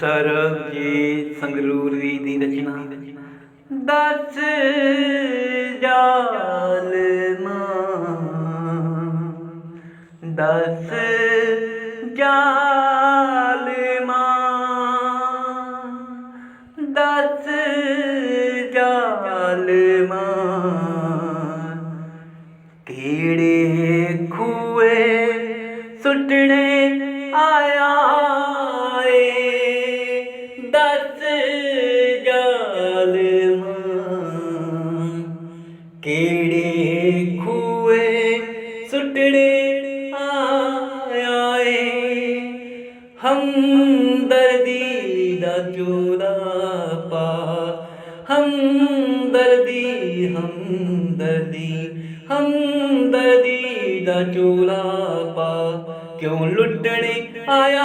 ਸਰਬਜੀਤ ਸੰਗਰੂਰ ਵੀ ਦੀ ਰਚਨਾ। ਦਸ ਜਾਲਮਾਂ ਦਸ ਜਾਲਮਾਂ ਦਸ ਜਾਲਮਾਂ ਕਿਹੜੇ ਖੂਏ ਸੁੱਟਣੇ ਆਇਆ ਦਸ ਜਾਲਮਾਂ ਕਿਹੜੇ ਖੂਏ ਸੁੱਟਣੇ ਆਇਆ ਏ ਹਮਦਰਦੀ ਦਾ ਚੋਲਾ ਪਾ। ਹਮਦਰਦੀ ਹਮਦਰਦੀ ਹਮਦਰਦੀ ਦਾ ਚੋਲਾ ਪਾ। ਕਿਉਂ ਲੁੱਟਣੇ ਆਇਆ